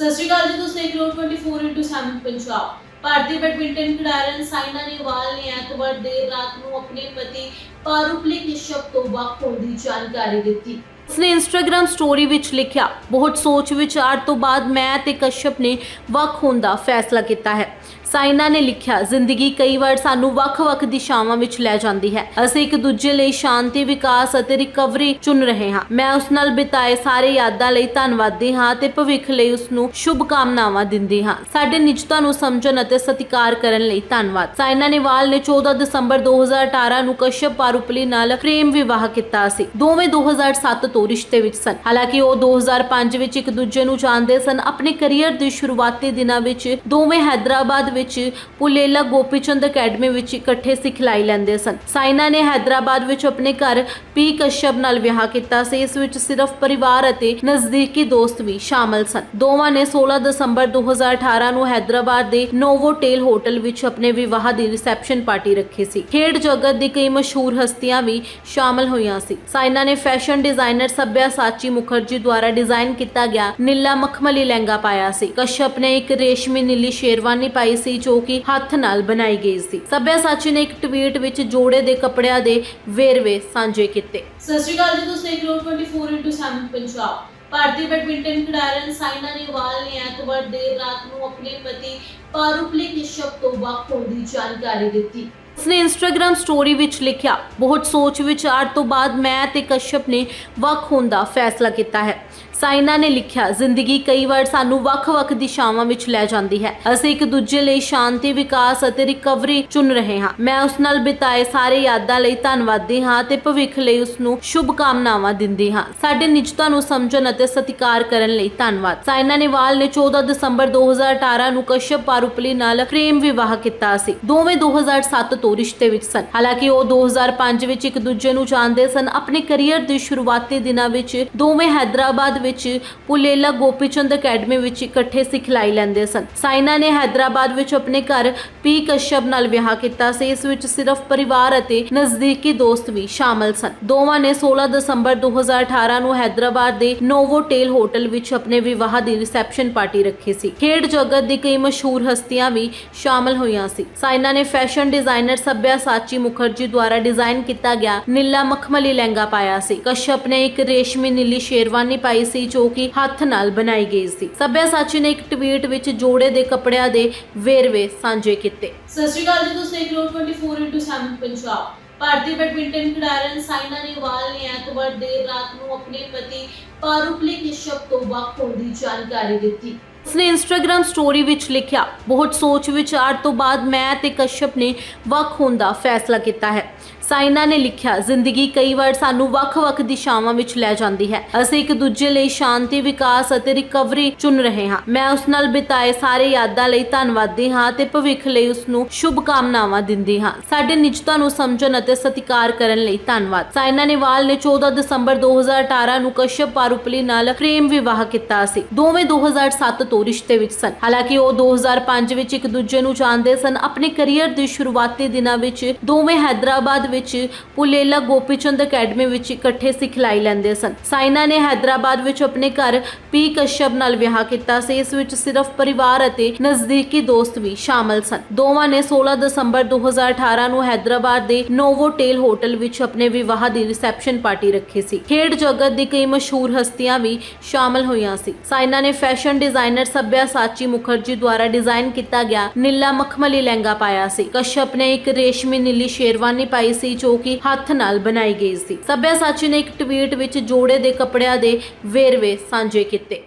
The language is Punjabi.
ਸਤਿ ਸ਼੍ਰੀ ਅਕਾਲ ਜੀ, ਤੁਸੀਂ ਦੇਖ ਰਹੇ ਹੋ 24/7 ਪੰਜਾਬ। ਭਾਰਤੀ ਬੈਡਮਿੰਟਨ ਖਿਡਾਰਨ ਸਾਇਨਾ ਨੇਹਵਾਲ ਨੇ ਐਤਵਾਰ ਦੇਰ ਰਾਤ ਨੂੰ ਆਪਣੇ ਪਤੀ ਪਾਰੁਪਲੀ ਕਸ਼ਯਪ ਤੋਂ ਵੱਖ ਹੋਣ ਦੀ ਜਾਣਕਾਰੀ ਦਿੱਤੀ। ਉਸਨੇ ਇੰਸਟਾਗ੍ਰam ਸਟੋਰੀ ਵਿੱਚ ਲਿਖਿਆ, ਬਹੁਤ ਸੋਚ ਵਿਚਾਰ ਤੋਂ ਬਾਅਦ ਮੈਂ ਤੇ ਕਸ਼ਯਪ ਨੇ ਵੱਖ ਹੋਣ ਦਾ ਫੈਸਲਾ ਕੀਤਾ ਹੈ। ਸਾਇਨਾ ਨੇ ਲਿਖਿਆ, ਜ਼ਿੰਦਗੀ ਕਈ ਵਾਰ ਸਾਨੂੰ ਵੱਖ-ਵੱਖ ਦਿਸ਼ਾਵਾਂ ਵਿੱਚ ਲੈ ਜਾਂਦੀ ਹੈ। ਅਸੀਂ ਇੱਕ ਦੂਜੇ ਲਈ ਸ਼ਾਂਤੀ, ਵਿਕਾਸ ਅਤੇ ਰਿਕਵਰੀ ਚੁਣ ਰਹੇ ਹਾਂ। ਮੈਂ ਉਸ ਨਾਲ ਬਿਤਾਏ ਸਾਰੇ ਯਾਦਾਂ ਲਈ ਧੰਨਵਾਦੀ ਹਾਂ ਤੇ ਭਵਿੱਖ ਲਈ ਉਸ ਨੂੰ ਸ਼ੁਭ ਕਾਮਨਾਵਾਂ ਦਿੰਦੀ ਹਾਂ। ਸਾਡੇ ਨਿਜਤਾ ਨੂੰ ਸਮਝਣ ਅਤੇ ਸਤਿਕਾਰ ਕਰਨ ਲਈ ਧੰਨਵਾਦ। ਸਾਇਨਾ ਨੇਵਾਲ ਨੇ 14 ਦਸੰਬਰ 2018 ਨੂੰ ਕਸ਼ਪ ਪਾਰੂਪਲੀ ਨਾਲ ਪ੍ਰੇਮ ਵਿਵਾਹ ਕੀਤਾ ਸੀ। ਦੋਵੇਂ 2007 ਤੋਂ ਰਿਸ਼ਤੇ ਵਿੱਚ ਸਨ। ਹਾਲਾਂਕਿ ਉਹ 2005 ਵਿੱਚ ਇੱਕ ਦੂਜੇ ਨੂੰ ਜਾਣਦੇ ਸਨ। ਆਪਣੇ ਕੈਰੀਅਰ ਦੇ ਸ਼ੁਰੂਆਤੀ ਦਿਨਾਂ ਵਿੱਚ ਦੋਵੇਂ ਹੈਦਰਾਬਾਦ ਵਿੱਚ ਪੁਲੇਲਾ ਗੋਪੀਚੰਦ ਅਕੈਡਮੀ ਵਿੱਚ ਇਕੱਠੇ ਸਿਖਲਾਈ ਲੈਂਦੇ ਸਨ। ਸਾਇਨਾ ਨੇ ਹੈਦਰਾਬਾਦ ਵਿੱਚ ਆਪਣੇ ਘਰ ਪੀ ਕਸ਼ਯਪ ਨਾਲ ਵਿਆਹ ਕੀਤਾ ਸੀ। ਇਸ ਵਿੱਚ ਸਿਰਫ ਪਰਿਵਾਰ ਅਤੇ ਨਜ਼ਦੀਕੀ ਦੋਸਤ ਵੀ ਸ਼ਾਮਲ ਸਨ। ਦੋਵਾਂ ਨੇ 16 ਦਸੰਬਰ 2018 ਨੂੰ ਹੈਦਰਾਬਾਦ ਦੇ ਨੋਵੋਟੇਲ ਹੋਟਲ ਵਿੱਚ ਆਪਣੇ ਵਿਆਹ ਦੀ ਰਿਸੈਪਸ਼ਨ ਪਾਰਟੀ ਰੱਖੀ ਸੀ। ਖੇਡ ਜਗਤ ਦੀ ਕਈ ਮਸ਼ਹੂਰ ਹਸਤੀਆਂ ਵੀ ਸ਼ਾਮਲ ਹੋਈਆਂ ਸੀ। ਸਾਇਨਾ ਨੇ ਫੈਸ਼ਨ ਡਿਜ਼ਾਈਨਰ ਸੱਭਿਆ ਸਾਚੀ ਮੁਖਰਜੀ ਦੁਆਰਾ ਡਿਜ਼ਾਈਨ ਕੀਤਾ ਗਿਆ ਨੀਲਾ ਮਖਮਲੀ ਲਹਿੰਗਾ ਪਾਇਆ ਸੀ। ਕਸ਼ਯਪ ਨੇ ਇੱਕ ਰੇਸ਼ਮੀ ਨੀਲੀ ਸ਼ੇਰਵਾਨੀ ਪਾਈ ਸੀ। ਜੋ ਕਿ ਹੱਥ ਨਾਲ ਬਣਾਈ ਗਈ ਸੀ। ਸੱਭਿਆ ਨੇ ਇੱਕ ਟਵੀਟ ਵਿੱਚ ਜੋੜੇ ਦੇ ਕੱਪੜਿਆਂ ਦੇ ਵੇਰਵੇ ਸਾਂਝੇ ਕੀਤੇ। ਸਤਿ ਸ਼੍ਰੀ ਅਕਾਲ ਜੀ, ਤੁਸੀਂ ਦੇਖ ਰਹੇ ਹੋ 24 ਪੰਜਾਬ। ਭਾਰਤੀ ਬੈਡਮਿੰਟਨ ਖਿਡਾਰਨ ਸਾਇਨਾ ਨੇਹਵਾਲ ਨੇ ਐਤਵਾਰ ਦੇਰ ਰਾਤ ਨੂੰ ਆਪਣੇ ਪਤੀ ਪਾਰੁਪਲੀ ਕਸ਼ਯਪ ਤੋਂ ਵੱਖ ਦੀ ਜਾਣਕਾਰੀ ਦਿੱਤੀ। ਉਸਨੇ ਇੰਸਟਾਗ੍ਰam ਸਟੋਰੀ ਵਿੱਚ ਲਿਖਿਆ, ਬਹੁਤ ਸੋਚ ਵਿਚਾਰ ਤੋਂ ਬਾਅਦ ਮੈਂ ਤੇ ਕਸ਼ਪ ਨੇ ਵੱਖ ਹੋਣ ਦਾ ਫੈਸਲਾ ਕੀਤਾ ਹੈ। ਸਾਇਨਾ ਨੇ ਲਿਖਿਆ, ਜ਼ਿੰਦਗੀ ਕਈ ਵਾਰ ਸਾਨੂੰ ਵੱਖ-ਵੱਖ ਦਿਸ਼ਾਵਾਂ ਵਿੱਚ ਲੈ ਜਾਂਦੀ ਹੈ। ਅਸੀਂ ਇੱਕ ਦੂਜੇ ਲਈ ਸ਼ਾਂਤੀ, ਵਿਕਾਸ ਅਤੇ ਰਿਕਵਰੀ ਚੁਣ ਰਹੇ ਹਾਂ। ਮੈਂ ਉਸ ਨਾਲ ਬਿਤਾਏ ਸਾਰੇ ਯਾਦਾਂ ਲਈ ਧੰਨਵਾਦੀ ਹਾਂ ਤੇ ਭਵਿੱਖ ਲਈ ਉਸ ਨੂੰ ਸ਼ੁਭ ਕਾਮਨਾਵਾਂ ਦਿੰਦੀ ਹਾਂ। ਸਾਡੇ ਨਿਜਤਾ ਨੂੰ ਸਮਝਣ ਅਤੇ ਸਤਿਕਾਰ ਕਰਨ ਲਈ ਧੰਨਵਾਦ। ਸਾਇਨਾ ਨੇਵਾਲ ਨੇ 14 ਦਸੰਬਰ 2018 ਨੂੰ ਕਸ਼ਯਪ ਪਾਰੂਪਲੀ ਨਾਲ ਪ੍ਰੇਮ ਵਿਵਾਹ ਕੀਤਾ ਸੀ। ਦੋਵੇਂ 2007 ਤੋਂ ਰਿਸ਼ਤੇ ਵਿੱਚ ਸਨ। ਹਾਲਾਂਕਿ ਉਹ 2005 ਵਿੱਚ ਇੱਕ ਦੂਜੇ ਨੂੰ ਜਾਣਦੇ ਸਨ। ਆਪਣੇ ਕੈਰੀਅਰ ਦੇ ਸ਼ੁਰੂਆਤੀ ਦਿਨਾਂ ਵਿੱਚ ਦੋਵੇਂ ਹੈਦਰਾਬਾਦ ਵਿੱਚ ਪੁਲੇਲਾ ਗੋਪੀਚੰਦ ਅਕੈਡਮੀ ਵਿੱਚ ਇਕੱਠੇ ਸਿਖਲਾਈ ਲੈਂਦੇ ਸਨ। ਸਾਇਨਾ ਨੇ ਹੈਦਰਾਬਾਦ ਵਿੱਚ ਆਪਣੇ ਘਰ ਪੀ ਕਸ਼ਯਪ ਨਾਲ ਵਿਆਹ ਕੀਤਾ ਸੀ। ਇਸ ਵਿੱਚ ਸਿਰਫ ਪਰਿਵਾਰ ਅਤੇ ਨਜ਼ਦੀਕੀ ਦੋਸਤ ਵੀ ਸ਼ਾਮਲ ਸਨ। ਦੋਵਾਂ ਨੇ 16 ਦਸੰਬਰ 2018 ਨੂੰ ਹੈਦਰਾਬਾਦ ਦੇ ਨੋਵੋਟੇਲ ਹੋਟਲ ਵਿੱਚ ਆਪਣੇ ਵਿਆਹ ਦੀ ਰਿਸੈਪਸ਼ਨ ਪਾਰਟੀ ਰੱਖੀ ਸੀ। ਖੇਡ ਜਗਤ ਦੀ ਕਈ ਮਸ਼ਹੂਰ ਹਸਤੀਆਂ ਵੀ ਸ਼ਾਮਲ ਹੋਈਆਂ ਸੀ। ਸਾਇਨਾ ਨੇ ਫੈਸ਼ਨ ਡਿਜ਼ਾਈਨਰ ਸੱਭਿਆ ਸਾਚੀ ਮੁਖਰਜੀ ਦੁਆਰਾ ਡਿਜ਼ਾਈਨ ਕੀਤਾ ਗਿਆ ਨੀਲਾ ਮਖਮਲੀ ਲਹਿੰਗਾ ਪਾਇਆ ਸੀ। ਕਸ਼ਯਪ ਨੇ ਇੱਕ ਰੇਸ਼ਮੀ ਨੀਲੀ ਸ਼ੇਰਵਾਨੀ ਪਾਈ ਸੀ ਜੋ ਕਿ ਹੱਥ ਨਾਲ ਬਣਾਈ ਗਈ ਸੀ। ਸੱਭਿਆ ਸਾਚੀ ਨੇ ਇੱਕ ਟਵੀਟ ਵਿੱਚ ਜੋੜੇ ਦੇ ਕੱਪੜਿਆਂ ਦੇ ਵੇਰਵੇ ਸਾਂਝੇ ਕੀਤੇ। ਸਤਿ ਸ਼੍ਰੀ ਅਕਾਲ ਜੀ ਤੁਸੀਂ ਦੇਖ ਰਹੇ ਹੋ 24/7 ਪੰਜਾਬ। ਭਾਰਤੀ ਬੈਡਮਿੰਟਨ ਖਿਡਾਰਨ ਸਾਇਨਾ ਨੇਹਵਾਲ ਨੇ ਐਤਵਾਰ ਦੇਰ ਰਾਤ ਨੂੰ ਆਪਣੇ ਪਤੀ ਪਾਰੁਪਲੀ ਕਸ਼ਯਪ ਤੋਂ ਵੱਖ ਹੋਣ ਦੀ ਜਾਣਕਾਰੀ ਦਿੱਤੀ। ਉਸਨੇ ਇੰਸਟਾਗ੍ਰam ਸਟੋਰੀ ਵਿੱਚ ਲਿਖਿਆ ਬਹੁਤ ਸੋਚ ਵਿਚਾਰ ਤੋਂ ਬਾਅਦ ਮੈਂ ਤੇ ਕਸ਼ਯਪ ਨੇ ਵੱਖ ਹੋਣ ਦਾ ਫੈਸਲਾ ਕੀਤਾ ਹੈ। ਸਾਇਨਾ ਨੇ ਲਿਖਿਆ, ਜ਼ਿੰਦਗੀ ਕਈ ਵਾਰ ਸਾਨੂੰ ਵੱਖ-ਵੱਖ ਦਿਸ਼ਾਵਾਂ ਵਿੱਚ ਲੈ ਜਾਂਦੀ ਹੈ। ਅਸੀਂ ਇੱਕ ਦੂਜੇ ਲਈ ਸ਼ਾਂਤੀ, ਵਿਕਾਸ ਅਤੇ ਰਿਕਵਰੀ ਚੁਣ ਰਹੇ ਹਾਂ। ਮੈਂ ਉਸ ਨਾਲ ਬਿਤਾਏ ਸਾਰੇ ਯਾਦਾਂ ਲਈ ਧੰਨਵਾਦੀ ਹਾਂ ਤੇ ਭਵਿੱਖ ਲਈ ਉਸ ਨੂੰ ਸ਼ੁਭ ਕਾਮਨਾਵਾਂ ਦਿੰਦੀ ਹਾਂ। ਸਾਡੇ ਨਿਜਤਾ ਨੂੰ ਸਮਝਣ ਅਤੇ ਸਤਿਕਾਰ ਕਰਨ ਲਈ ਧੰਨਵਾਦ। ਸਾਇਨਾ ਨੇਵਾਲ ਨੇ 14 ਦਸੰਬਰ 2018 ਨੂੰ ਕਸ਼ਯਪ ਪਾਰੂਪਲੀ ਨਾਲ ਪ੍ਰੇਮ ਵਿਵਾਹ ਕੀਤਾ ਸੀ। ਦੋਵੇਂ 2007 ਤੋਂ ਰਿਸ਼ਤੇ ਵਿੱਚ ਸਨ। ਹਾਲਾਂਕਿ ਉਹ 2005 ਵਿੱਚ ਇੱਕ ਦੂਜੇ ਨੂੰ ਜਾਣਦੇ ਸਨ। ਆਪਣੇ ਕੈਰੀਅਰ ਦੇ ਸ਼ੁਰੂਆਤੀ ਦਿਨਾਂ ਵਿੱਚ ਦੋਵੇਂ ਹੈਦਰਾਬਾਦ ਵਿੱਚ ਪੁਲੇਲਾ ਗੋਪੀਚੰਦ ਅਕੈਡਮੀ ਵਿੱਚ ਇਕੱਠੇ ਸਿਖਲਾਈ ਲੈਂਦੇ ਸਨ। ਸਾਇਨਾ ਨੇ ਹੈਦਰਾਬਾਦ ਵਿੱਚ ਆਪਣੇ ਘਰ ਪੀ ਕਸ਼ਯਪ ਨਾਲ ਵਿਆਹ ਕੀਤਾ ਸੀ। ਇਸ ਵਿੱਚ ਸਿਰਫ ਪਰਿਵਾਰ ਅਤੇ ਨਜ਼ਦੀਕੀ ਦੋਸਤ ਵੀ ਸ਼ਾਮਲ ਸਨ। ਦੋਵਾਂ ਨੇ 16 ਦਸੰਬਰ 2018 ਨੂੰ ਹੈਦਰਾਬਾਦ ਦੇ ਨੋਵੋਟੇਲ ਹੋਟਲ ਵਿੱਚ ਆਪਣੇ ਵਿਆਹ ਦੀ ਰਿਸੈਪਸ਼ਨ ਪਾਰਟੀ ਰੱਖੀ ਸੀ। ਖੇਡ ਜਗਤ ਦੀ ਕਈ ਮਸ਼ਹੂਰ ਹਸਤੀਆਂ ਵੀ ਸ਼ਾਮਲ ਹੋਈਆਂ ਸੀ। ਸਾਇਨਾ ਨੇ ਫੈਸ਼ਨ ਡਿਜ਼ਾਈਨਰ ਸੱਭਿਆ ਸਾਚੀ ਮੁਖਰਜੀ ਦੁਆਰਾ ਡਿਜ਼ਾਈਨ ਕੀਤਾ ਗਿਆ ਨੀਲਾ ਮਖਮਲੀ ਲਹਿੰਗਾ ਪਾਇਆ ਸੀ। ਕਸ਼ਯਪ ਨੇ ਇੱਕ ਰੇਸ਼ਮੀ ਨੀਲੀ ਸ਼ੇਰਵਾਨੀ ਪਾਈ ਸੀ ਜੋ ਕਿ ਹੱਥ ਨਾਲ ਬਣਾਈ ਗਈ ਸੀ। ਸੱਭਿਆਸਾਚੀ ਨੇ ਇੱਕ ਟਵੀਟ ਵਿੱਚ ਜੋੜੇ ਦੇ ਕੱਪੜਿਆਂ ਦੇ ਵੇਰਵੇ ਸਾਂਝੇ ਕੀਤੇ।